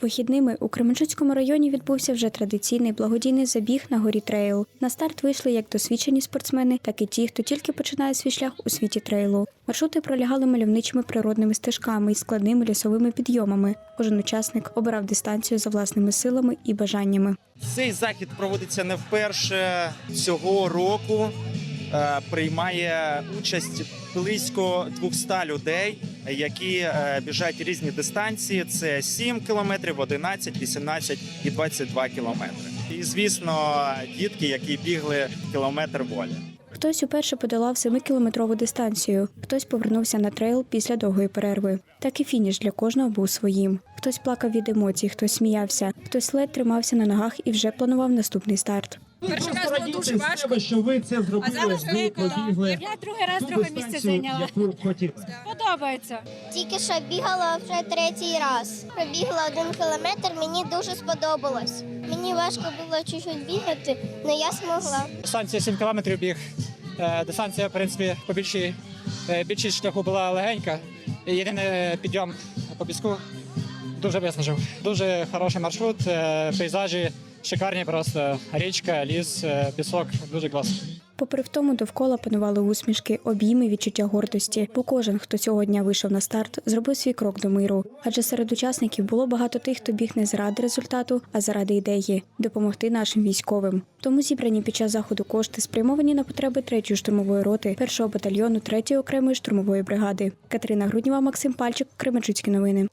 Вихідними у Кременчуцькому районі відбувся вже традиційний благодійний забіг на горі трейл. На старт вийшли як досвідчені спортсмени, так і ті, хто тільки починає свій шлях у світі трейлу. Маршрути пролягали мальовничими природними стежками і складними лісовими підйомами. Кожен учасник обирав дистанцію за власними силами і бажаннями. Цей захід проводиться не вперше цього року. Е, Приймає участь близько 200 людей, які е, біжать різні дистанції. Це 7 кілометрів, 11, 18 і 22 кілометри. І звісно, дітки, які бігли кілометр волі. Хтось уперше подолав 7-кілометрову дистанцію, хтось повернувся на трейл після довгої перерви. Так і фініш для кожного був своїм. Хтось плакав від емоцій, хтось сміявся, хтось ледь тримався на ногах і вже планував наступний старт. Перший раз було дуже важко, що ви це а зробили. зараз ви. Я другий раз друге місце зайняла. яку хотіли. Подобається. Тільки що бігала вже третій раз. Пробігла один кілометр, мені дуже сподобалось. Мені важко було чуть-чуть бігати, але я змогла. Дистанція 7 кілометрів біг. Е, Дистанція, в принципі, по більшій, е, більшість шляху була легенька. Єдиний підйом по піску дуже виснажив. Дуже хороший маршрут, е, пейзажі шикарні просто. Річка, ліс, е, пісок, дуже класно. Попри втому, довкола панували усмішки, обійми, відчуття гордості, бо кожен, хто цього дня вийшов на старт, зробив свій крок до миру. Адже серед учасників було багато тих, хто біг не заради результату, а заради ідеї допомогти нашим військовим. Тому зібрані під час заходу кошти спрямовані на потреби 3-ї штурмової роти, 1-го батальйону 3-ї окремої штурмової бригади. Катерина Грудніва, Максим Пальчик, Кременчуцькі новини.